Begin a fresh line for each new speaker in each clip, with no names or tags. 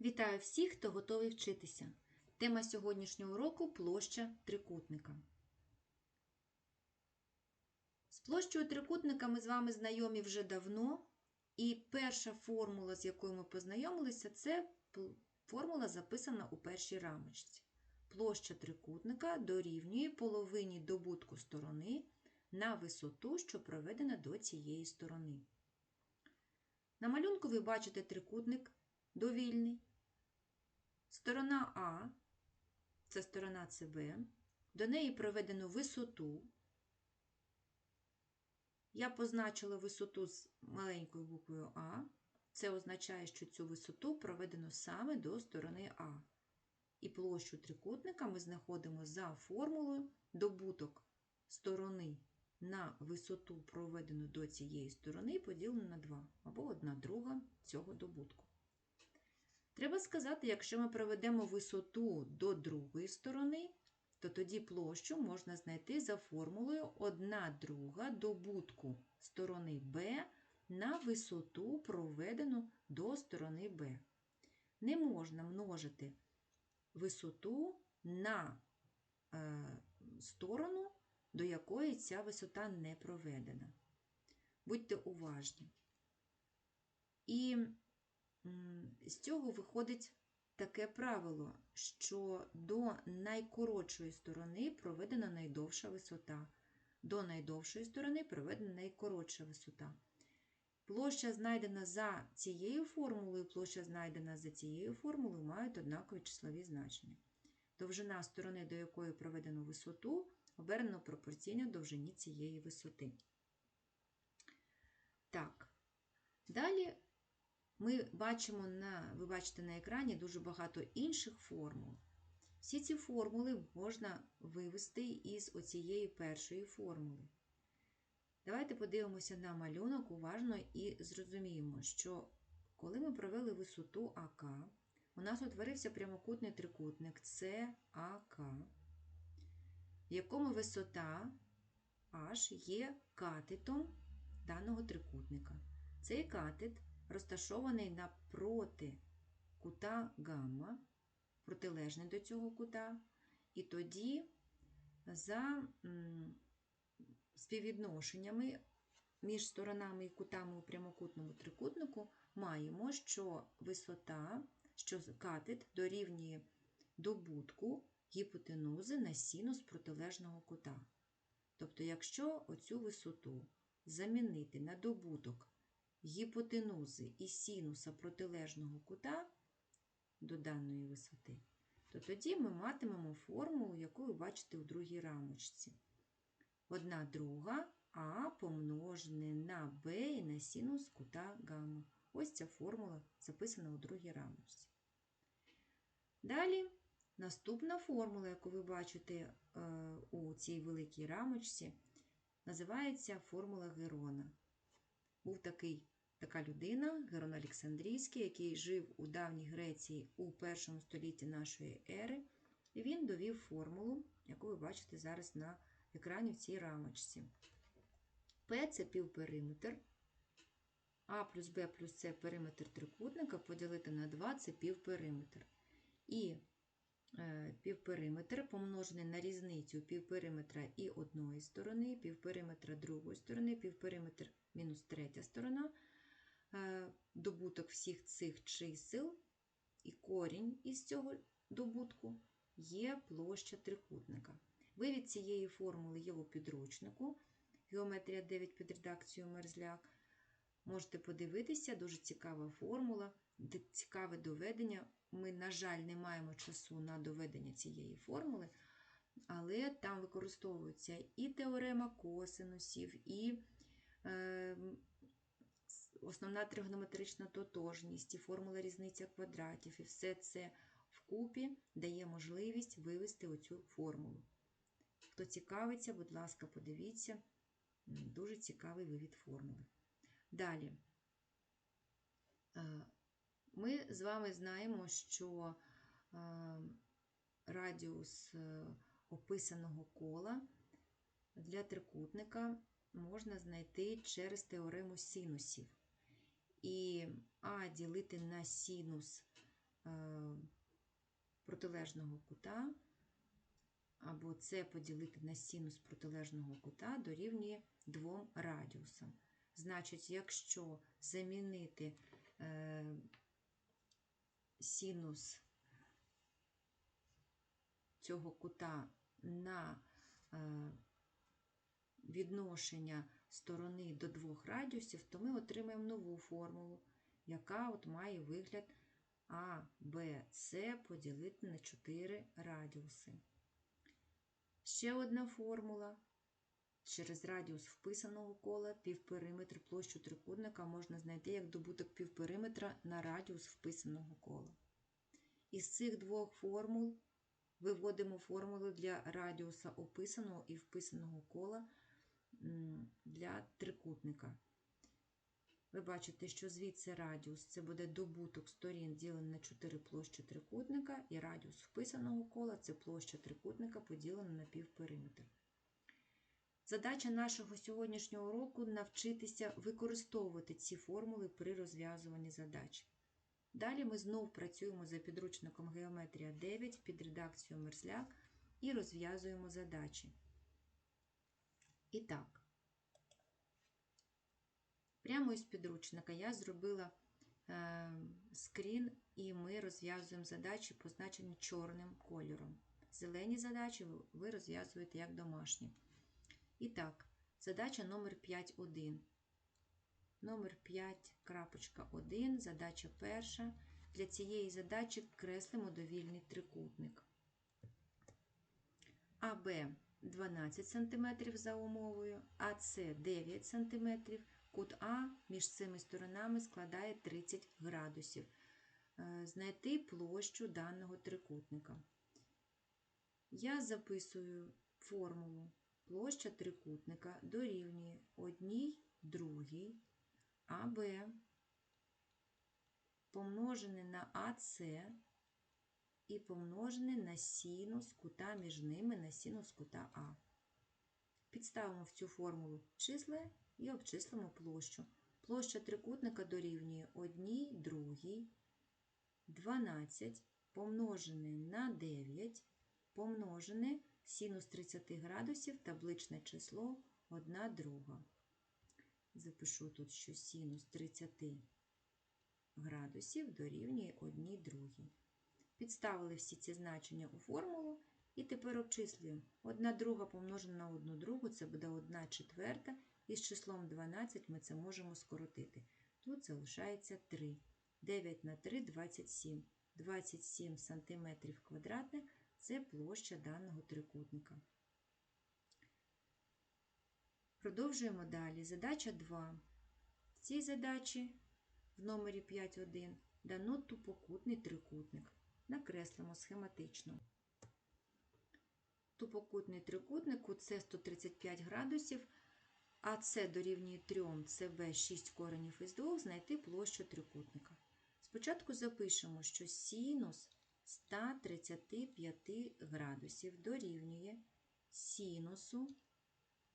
Вітаю всіх, хто готовий вчитися. Тема сьогоднішнього уроку площа трикутника. З площею трикутника ми з вами знайомі вже давно, і перша формула, з якою ми познайомилися, це формула записана у першій рамочці. Площа трикутника дорівнює половині добутку сторони на висоту, що проведена до цієї сторони. На малюнку ви бачите трикутник довільний. Сторона А це сторона СБ. До неї проведено висоту. Я позначила висоту з маленькою буквою А. Це означає, що цю висоту проведено саме до сторони А. І площу трикутника ми знаходимо за формулою добуток сторони на висоту, проведену до цієї сторони, поділено на 2, або 1 друга цього добутку. Треба сказати, якщо ми проведемо висоту до другої сторони, то тоді площу можна знайти за формулою 1 друга добутку сторони Б на висоту, проведену до сторони Б. Не можна множити висоту на е, сторону, до якої ця висота не проведена. Будьте уважні. І з цього виходить таке правило, що до найкоротшої сторони проведена найдовша висота, до найдовшої сторони проведена найкоротша висота. Площа, знайдена за цією формулою, площа, знайдена за цією формулою, мають однакові числові значення. Довжина сторони, до якої проведено висоту, обернено пропорційно довжині цієї висоти. Так, далі ми бачимо на, ви бачите на екрані дуже багато інших формул. Всі ці формули можна вивести із оцієї першої формули. Давайте подивимося на малюнок уважно і зрозуміємо, що коли ми провели висоту АК, у нас утворився прямокутний трикутник САК, в якому висота H є катетом даного трикутника. Цей катет розташований напроти кута гамма, протилежний до цього кута, і тоді за співвідношеннями між сторонами і кутами у прямокутному трикутнику маємо, що висота, що катет дорівнює добутку гіпотенузи на синус протилежного кута. Тобто, якщо оцю висоту замінити на добуток гіпотенузи і синуса протилежного кута до даної висоти, то тоді ми матимемо формулу, яку ви бачите у другій рамочці. Одна друга А помножене на Б і на синус кута гамма. Ось ця формула записана у другій рамочці. Далі наступна формула, яку ви бачите е, у цій великій рамочці, називається формула Герона. Був такий, така людина, Герон Олександрійський, який жив у давній Греції у першому столітті нашої ери, і він довів формулу, яку ви бачите зараз на екрані в цій рамочці. P це півпериметр, А плюс Б плюс С периметр трикутника поділити на 2 це півпериметр. І півпериметр помножений на різницю півпериметра і одної сторони, півпериметра другої сторони, півпериметр мінус третя сторона, е, добуток всіх цих чисел і корінь із цього добутку є площа трикутника. Вивід цієї формули є у підручнику. Геометрія 9 під редакцією Мерзляк. Можете подивитися, дуже цікава формула, цікаве доведення. Ми, на жаль, не маємо часу на доведення цієї формули, але там використовується і теорема косинусів, і е, основна тригонометрична тотожність, і формула різниця квадратів, і все це вкупі дає можливість вивести оцю формулу. Хто цікавиться, будь ласка, подивіться, дуже цікавий вивід формули. Далі. Ми з вами знаємо, що радіус описаного кола для трикутника можна знайти через теорему синусів. І А ділити на синус е, протилежного кута, або С поділити на синус протилежного кута дорівнює 2 радіусам. Значить, якщо замінити е, синус цього кута на е, відношення сторони до двох радіусів, то ми отримаємо нову формулу, яка от має вигляд А, Б, С поділити на 4 радіуси. Ще одна формула. Через радіус вписаного кола півпериметр площу трикутника можна знайти як добуток півпериметра на радіус вписаного кола. Із цих двох формул виводимо формулу для радіуса описаного і вписаного кола для трикутника. Ви бачите, що звідси радіус це буде добуток сторін ділений на 4 площі трикутника, і радіус вписаного кола це площа трикутника поділена на півпериметр. Задача нашого сьогоднішнього уроку навчитися використовувати ці формули при розв'язуванні задач. Далі ми знов працюємо за підручником Геометрія 9 під редакцією Мерзляк і розв'язуємо задачі. І так, прямо із підручника я зробила е, скрін, і ми розв'язуємо задачі, позначені чорним кольором. Зелені задачі ви розв'язуєте як домашні. І так, задача номер 5.1. Номер 5.1, задача перша. Для цієї задачі креслимо довільний трикутник. АБ 12 см за умовою, АС 9 см, кут А між цими сторонами складає 30 градусів. Е, Знайти площу даного трикутника. Я записую формулу. Площа трикутника дорівнює одній другій АБ помножене на АС і помножене на синус кута між ними на синус кута А. Підставимо в цю формулу числа і обчислимо площу. Площа трикутника дорівнює 1 другій 12 помножене на 9 помножене синус 30 градусів табличне число 1 друга. Запишу тут, що синус 30 градусів дорівнює 1 другій. Підставили всі ці значення у формулу і тепер обчислюємо. 1 друга помножена на 1 другу, це буде 1 четверта, і з числом 12 ми це можемо скоротити. Тут залишається 3. 9 на 3 – 27. 27 см квадратних – це площа даного трикутника. Продовжуємо далі. Задача 2. В цій задачі в номері 5.1 дано тупокутний трикутник. Накреслимо схематично. Тупокутний трикутник кут С 135 градусів, а С дорівнює 3, СБ 6 коренів із 2, знайти площу трикутника. Спочатку запишемо, що синус 135 градусів дорівнює синусу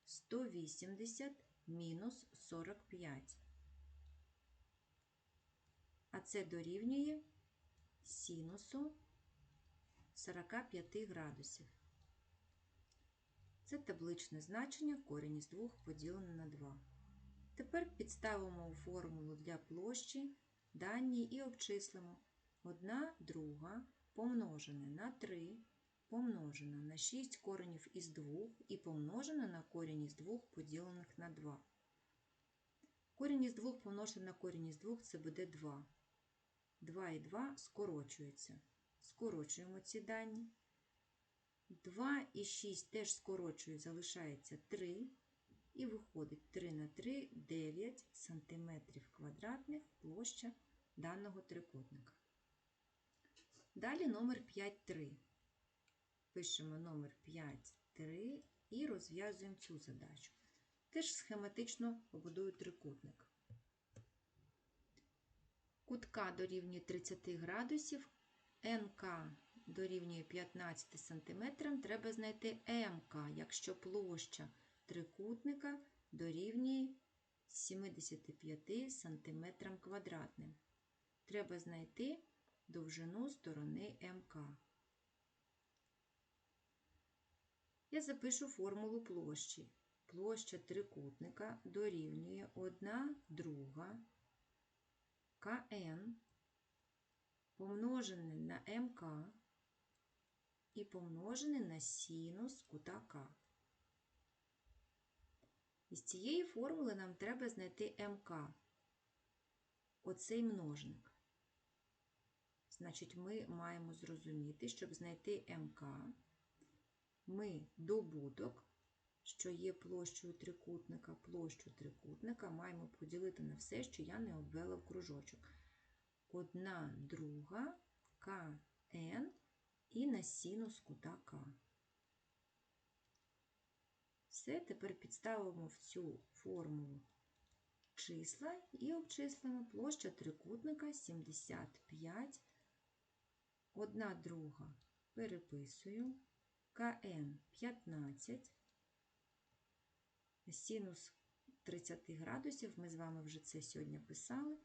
180 мінус 45. А це дорівнює синусу 45 градусів. Це табличне значення корінь із 2 поділене на 2. Тепер підставимо формулу для площі дані і обчислимо 1 друга помножене на 3 помножено на 6 коренів із 2 і помножено на корінь із 2 поділених на 2. Корінь із 2 помножити на корінь із 2 це буде 2. 2 і 2 скорочуються. Скорочуємо ці дані. 2 і 6 теж скорочують, залишається 3. І виходить 3 на 3 9 см квадратних площа даного трикутника. Далі номер 5,3. Пишемо номер 5,3 і розв'язуємо цю задачу. Теж схематично побудую трикутник. Кутка дорівнює 30 градусів, НК дорівнює 15 см, треба знайти МК, якщо площа трикутника дорівнює 75 см квадратним. Треба знайти довжину сторони МК. Я запишу формулу площі. Площа трикутника дорівнює 1 друга КН помножене на МК і помножене на синус кута К. Із цієї формули нам треба знайти МК. Оцей множник. Значить, ми маємо зрозуміти, щоб знайти МК, ми добуток, що є площею трикутника, площу трикутника маємо поділити на все, що я не обвела в кружочок. Одна друга КН і на синус кута К. Все, тепер підставимо в цю формулу числа і обчислимо площа трикутника 75, 1 друга. Переписую, КН 15, синус 30 градусів, ми з вами вже це сьогодні писали,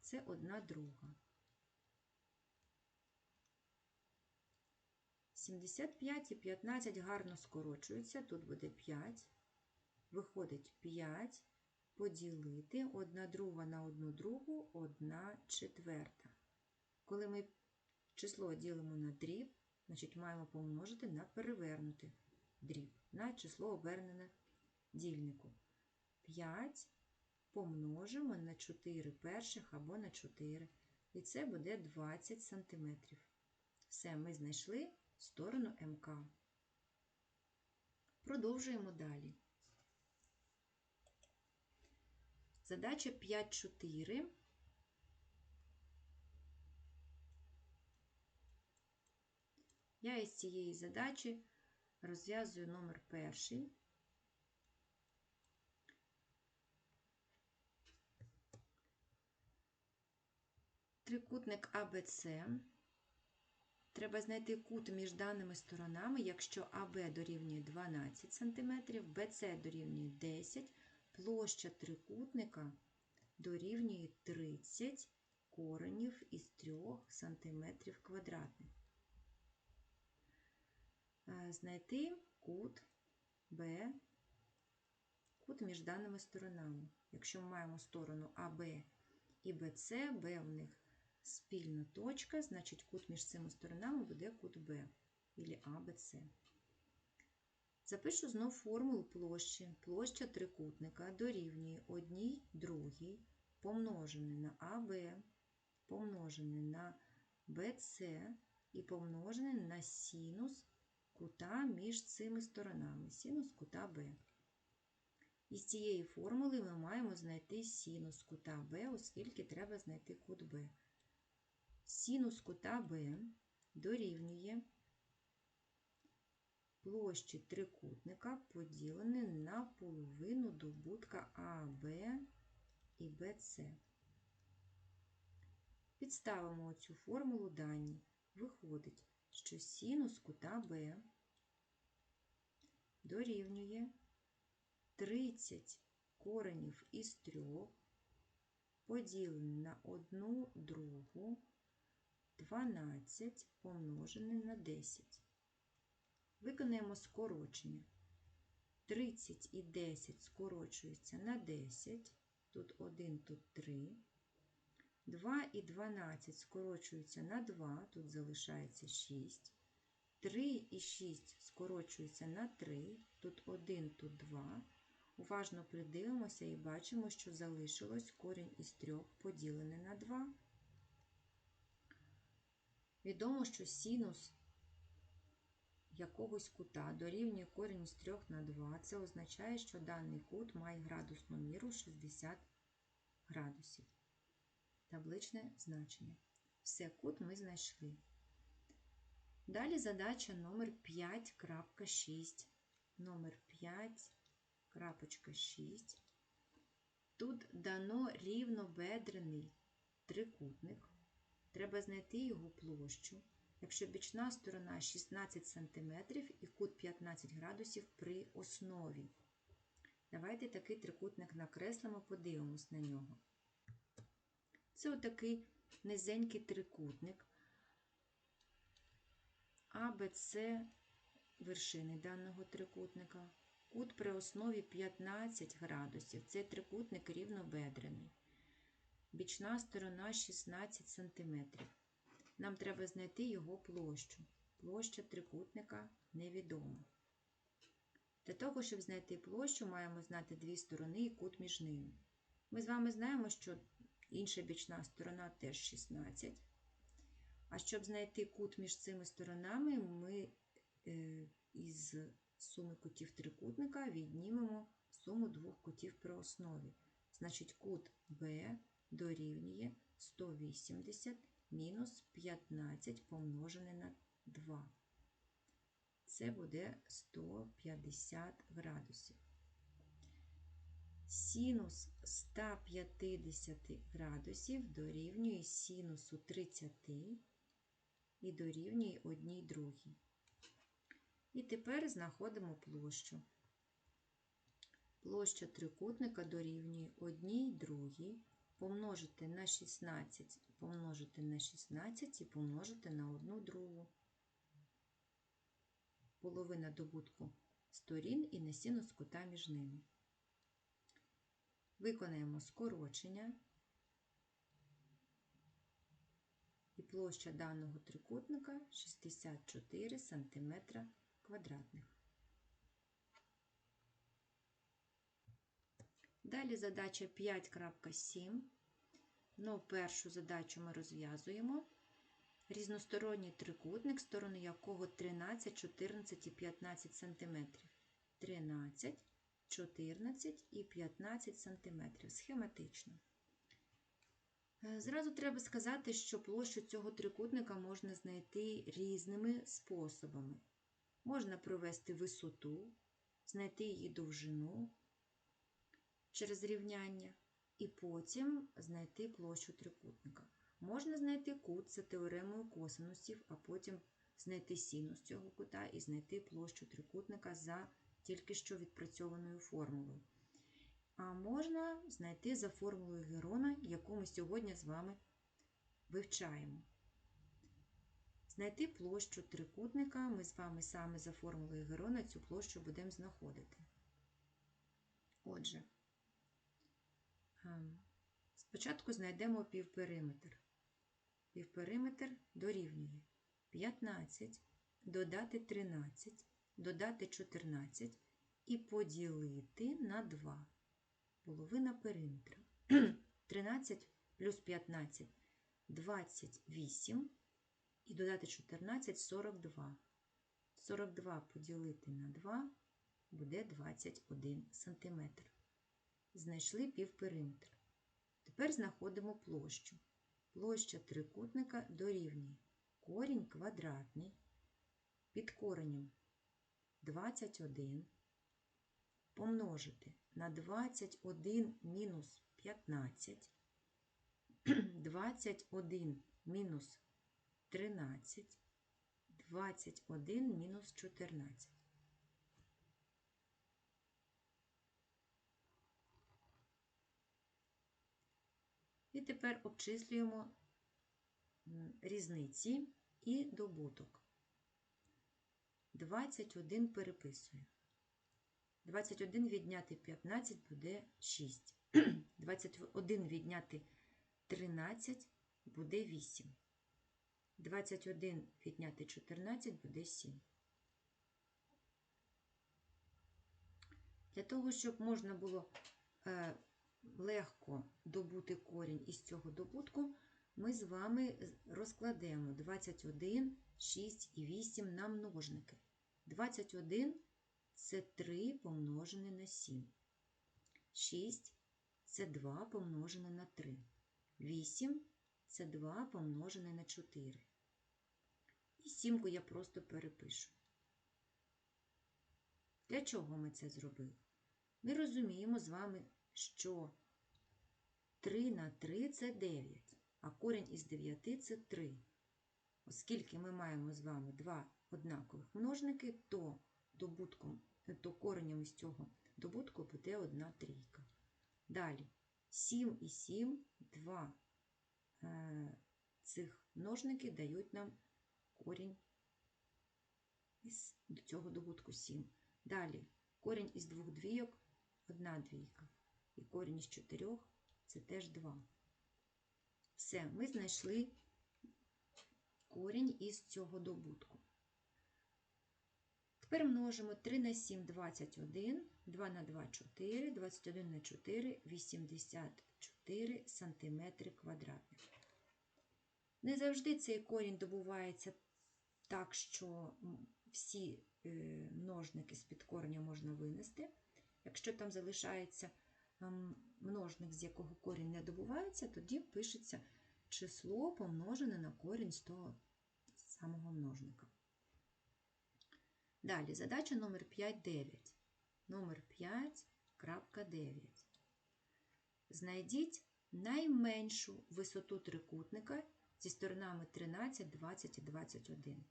це 1 друга. 75 і 15 гарно скорочуються, тут буде 5, виходить 5, поділити. 1 друга на 1 другу, 1 четверта. Коли ми число ділимо на дріб, значить маємо помножити на перевернути дріб, на число обернене дільнику. 5 помножимо на 4 перших або на 4, і це буде 20 см. Все, ми знайшли сторону МК. Продовжуємо далі. Задача 5.4. Я із цієї задачі розв'язую номер перший. Трикутник АБЦ. Треба знайти кут між даними сторонами, якщо АБ дорівнює 12 см, БЦ дорівнює 10 площа трикутника дорівнює 30 коренів із 3 см квадратних. Знайти кут Б, кут між даними сторонами. Якщо ми маємо сторону АБ і БЦ, Б в них спільна точка, значить кут між цими сторонами буде кут Б, або АБЦ. Запишу знов формулу площі. Площа трикутника дорівнює 1 другій помножене на АБ, помножене на БЦ і помножене на синус кута між цими сторонами. Синус кута Б. Із цієї формули ми маємо знайти синус кута Б, оскільки треба знайти кут Б. Синус кута Б дорівнює площі трикутника поділене на половину добутка АБ і БЦ. Підставимо цю формулу дані. Виходить, що синус кута Б дорівнює 30 коренів із 3 поділене на 1 другу 12 помножене на 10. Виконаємо скорочення. 30 і 10 скорочуються на 10, тут 1, тут 3. 2 і 12 скорочуються на 2, тут залишається 6. 3 і 6 скорочуються на 3, тут 1, тут 2. Уважно придивимося і бачимо, що залишилось корінь із 3 поділене на 2. Відомо, що синус якогось кута дорівнює корінь з 3 на 2. Це означає, що даний кут має градусну міру 60 градусів. Табличне значення. Все, кут ми знайшли. Далі задача номер 5.6. Номер 5.6. Тут дано рівнобедрений трикутник. Треба знайти його площу. Якщо бічна сторона 16 см і кут 15 градусів при основі. Давайте такий трикутник накреслимо, подивимось на нього. Це отакий низенький трикутник. АБЦ вершини даного трикутника. Кут при основі 15 градусів. Цей трикутник рівнобедрений. Бічна сторона 16 см. Нам треба знайти його площу. Площа трикутника невідома. Для того, щоб знайти площу, маємо знати дві сторони і кут між ними. Ми з вами знаємо, що інша бічна сторона теж 16. А щоб знайти кут між цими сторонами, ми е, із суми кутів трикутника віднімемо суму двох кутів при основі. Значить, кут Б дорівнює 180 мінус 15 помножене на 2. Це буде 150 градусів. Синус 150 градусів дорівнює синусу 30 і дорівнює 1 другій. І тепер знаходимо площу. Площа трикутника дорівнює 1 другій помножити на 16, помножити на 16 і помножити на 1 другу. Половина добутку сторін і на синус кута між ними. Виконаємо скорочення. І площа даного трикутника 64 см квадратних. Далі задача 5.7. Ну, першу задачу ми розв'язуємо. Різносторонній трикутник, сторони якого 13, 14 і 15 см. 13, 14 і 15 см. Схематично. Е, Зразу треба сказати, що площу цього трикутника можна знайти різними способами. Можна провести висоту, знайти її довжину через рівняння, і потім знайти площу трикутника. Можна знайти кут за теоремою косинусів, а потім знайти синус цього кута і знайти площу трикутника за тільки що відпрацьованою формулою. А можна знайти за формулою Герона, яку ми сьогодні з вами вивчаємо. Знайти площу трикутника ми з вами саме за формулою Герона цю площу будемо знаходити. Отже, ем, спочатку знайдемо півпериметр. Півпериметр дорівнює 15, додати 13, додати 14 і поділити на 2. Половина периметра. 13 плюс 15 28 і додати 14 42. 42 поділити на 2 буде 21 см. Знайшли півпериметр. Тепер знаходимо площу. Площа трикутника дорівнює корінь квадратний під коренем 21 помножити на 21 мінус 15, 21 мінус 13, 21 мінус 14. І тепер обчислюємо різниці і добуток. 21 переписую. 21 відняти 15 буде 6. 21 відняти 13 буде 8. 21 відняти 14 буде 7. Для того, щоб можна було е, легко добути корінь із цього добутку, ми з вами розкладемо 21, 6 і 8 на множники. 21 це 3 помножене на 7. 6 це 2 помножене на 3. 8 це 2 помножене на 4. І сімку я просто перепишу. Для чого ми це зробили? Ми розуміємо з вами, що 3 на 3 це 9, а корінь із 9 це 3. Оскільки ми маємо з вами два однакових множники, то добутком, то коренем із цього добутку буде одна трійка. Далі 7 і 7 2. е, цих множників дають нам корінь із цього добутку 7. Далі корінь із двох двійок одна двійка. І корінь із чотирьох це теж 2. Все, ми знайшли корінь із цього добутку. Тепер множимо 3 на 7 21, 2 на 2 4, 21 на 4 84 сантиметри квадратних. Не завжди цей корінь добувається так, що всі е, множники з-під кореня можна винести. Якщо там залишається ем, множник, з якого корінь не добувається, тоді пишеться число помножене на корінь з того самого множника. Далі задача номер 5.9. Номер 5.9. Знайдіть найменшу висоту трикутника зі сторонами 13, 20 і 21.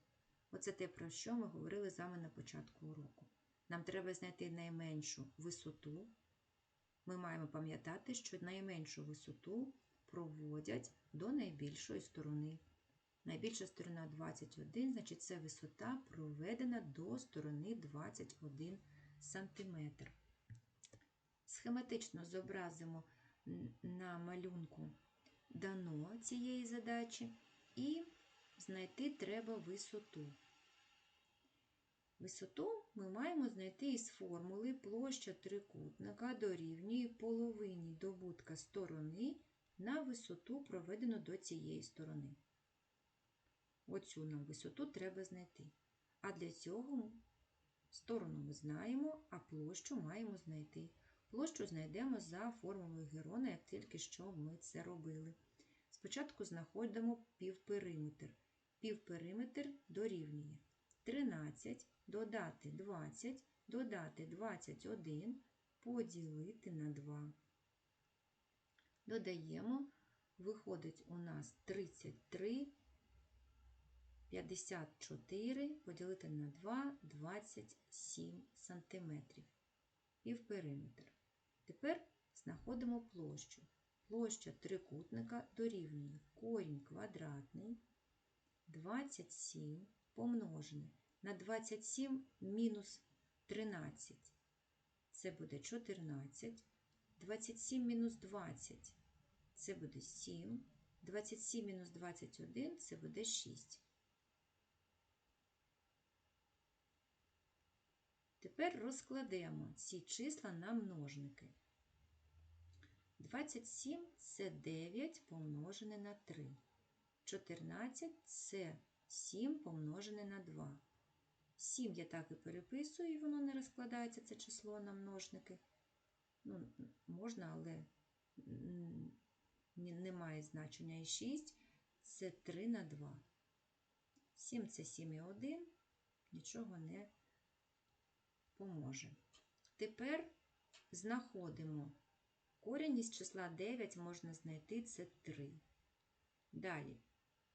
Оце те, про що ми говорили з вами на початку уроку. Нам треба знайти найменшу висоту. Ми маємо пам'ятати, що найменшу висоту проводять до найбільшої сторони. Найбільша сторона 21, значить це висота проведена до сторони 21 см. Схематично зобразимо на малюнку дано цієї задачі і знайти треба висоту. Висоту ми маємо знайти із формули площа трикутника дорівнює половині добутка сторони на висоту, проведену до цієї сторони. Оцю нам висоту треба знайти. А для цього сторону ми знаємо, а площу маємо знайти. Площу знайдемо за формулою Герона, як тільки що ми це робили. Спочатку знаходимо півпериметр. Півпериметр дорівнює 13 додати 20, додати 21, поділити на 2. Додаємо, виходить у нас 33 54 поділити на 2 27 сантиметрів. Півпериметр. Тепер знаходимо площу. Площа трикутника дорівнює корінь квадратний 27 помножене на 27 мінус 13. Це буде 14. 27 мінус 20 це буде 7. 27 мінус 21 це буде 6. Тепер розкладемо ці числа на множники. 27 це 9 помножене на 3. 14 це 7 помножене на 2. 7 я так і переписую, і воно не розкладається, це число на множники. Ну, можна, але не має значення. І 6 це 3 на 2. 7 це 7 і 1, нічого не поможе. Тепер знаходимо корінь із числа 9 можна знайти це 3. Далі,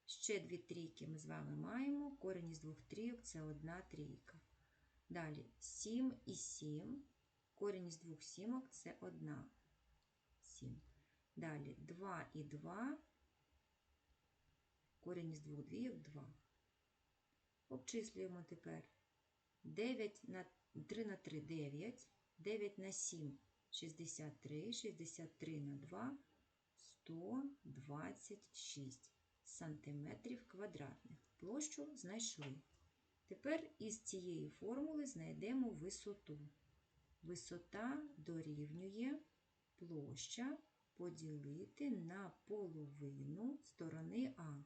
ще дві трійки ми з вами маємо. Корінь із двох трійок це одна трійка. Далі 7 і 7. Корінь із двох сімок це одна 7. Далі 2 і 2. Корінь із двох двійок 2. Обчислюємо тепер 9 на 3 на 3 9, 9 на 7 63, 63 на 2 126 сантиметрів квадратних. Площу знайшли. Тепер із цієї формули знайдемо висоту. Висота дорівнює площа поділити на половину сторони А.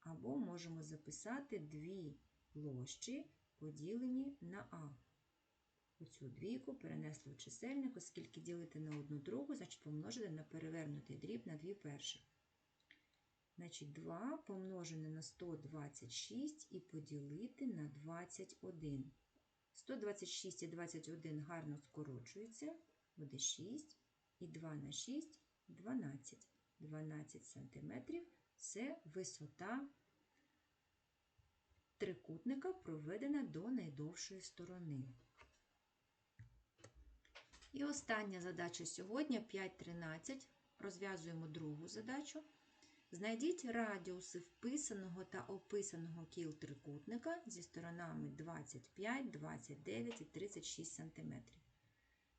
Або можемо записати дві площі поділені на А. Оцю двійку перенесли в чисельник, оскільки ділити на одну другу, значить помножити на перевернутий дріб на дві перших. Значить, 2 помножене на 126 і поділити на 21. 126 і 21 гарно скорочуються, буде 6, і 2 на 6 – 12. 12 сантиметрів – це висота трикутника, проведена до найдовшої сторони. І остання задача сьогодні 5.13. Розв'язуємо другу задачу. Знайдіть радіуси вписаного та описаного кіл трикутника зі сторонами 25, 29 і 36 см.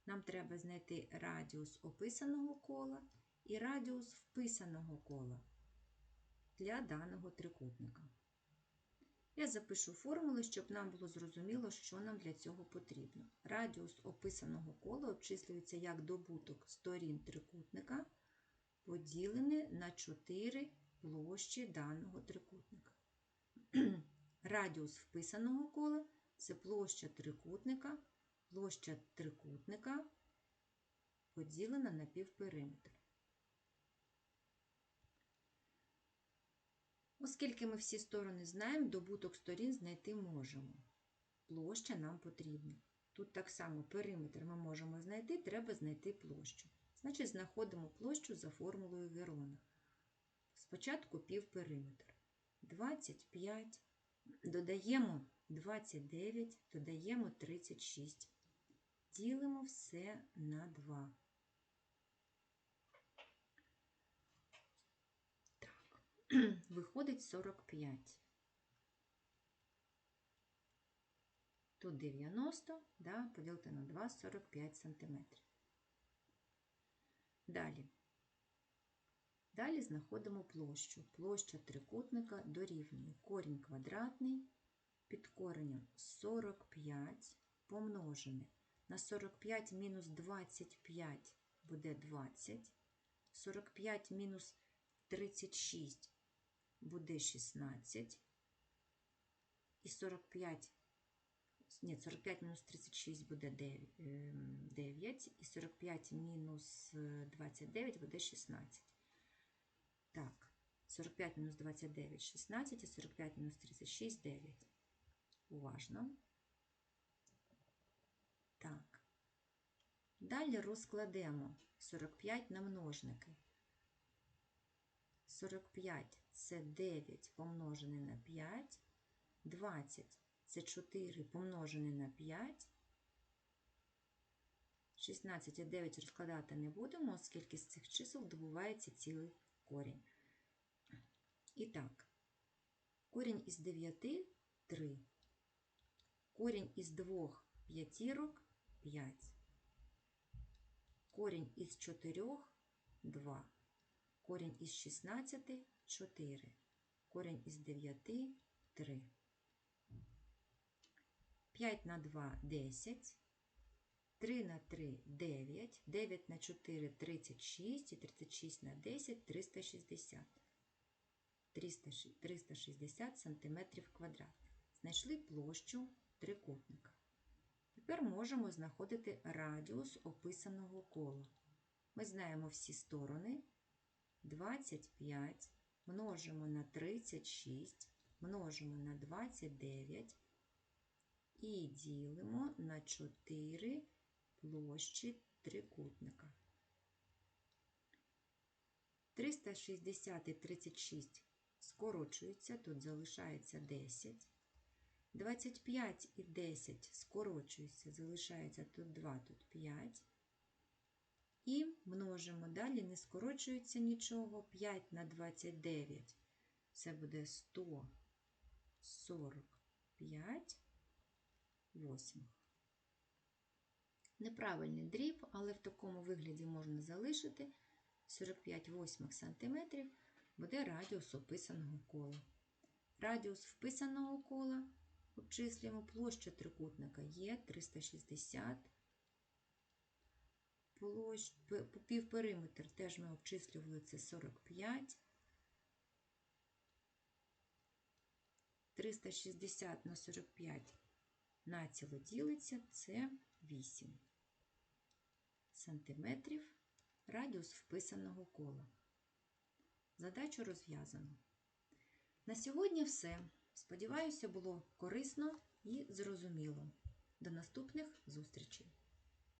Нам треба знайти радіус описаного кола і радіус вписаного кола для даного трикутника. Я запишу формули, щоб нам було зрозуміло, що нам для цього потрібно. Радіус описаного кола обчислюється як добуток сторін трикутника, поділений на 4 площі даного трикутника. Радіус вписаного кола це площа трикутника, площа трикутника поділена на півпериметр. Оскільки ми всі сторони знаємо, добуток сторін знайти можемо. Площа нам потрібна. Тут так само периметр ми можемо знайти, треба знайти площу. Значить, знаходимо площу за формулою Герона. Спочатку півпериметр. 25, додаємо 29, додаємо 36. Ділимо все на 2. виходить 45. Тут 90, да, поділити на 2, 45 см. Далі. Далі знаходимо площу. Площа трикутника дорівнює корінь квадратний під коренем 45 помножене на 45 мінус 25 буде 20, 45 мінус 36 буде 16. І 45, ні, 45 мінус 36 буде 9, ем, і 45 мінус 29 буде 16. Так, 45 мінус 29 16, і 45 мінус 36 9. Уважно. Так. Далі розкладемо 45 на множники. 45 це 9 помножене на 5, 20 це 4 помножене на 5. 16 і 9 розкладати не будемо, оскільки з цих чисел добувається цілий корінь. І так, корінь із 9 3. Корінь із 2 п'ятірок 5. Корінь із 4 2. Корінь із 16 4. Корінь із 9 3. 5 на 2 10. 3 на 3 9. 9 на 4 36 і 36 на 10 360. 360 см квадратних. Знайшли площу трикутника. Тепер можемо знаходити радіус описаного кола. Ми знаємо всі сторони. 25 множимо на 36, множимо на 29 і ділимо на 4 площі трикутника. 360 і 36 скорочуються, тут залишається 10. 25 і 10 скорочуються, залишається тут 2, тут 5. І множимо. Далі не скорочується нічого. 5 на 29. Це буде 145 восьмих. Неправильний дріб, але в такому вигляді можна залишити 45 восьмих сантиметрів буде радіус описаного кола. Радіус вписаного кола обчислюємо площа трикутника є 360 площ, півпериметр теж ми обчислювали це 45. 360 на 45 націло ділиться це 8 сантиметрів радіус вписаного кола. Задачу розв'язано. На сьогодні все. Сподіваюся, було корисно і зрозуміло. До наступних зустрічей!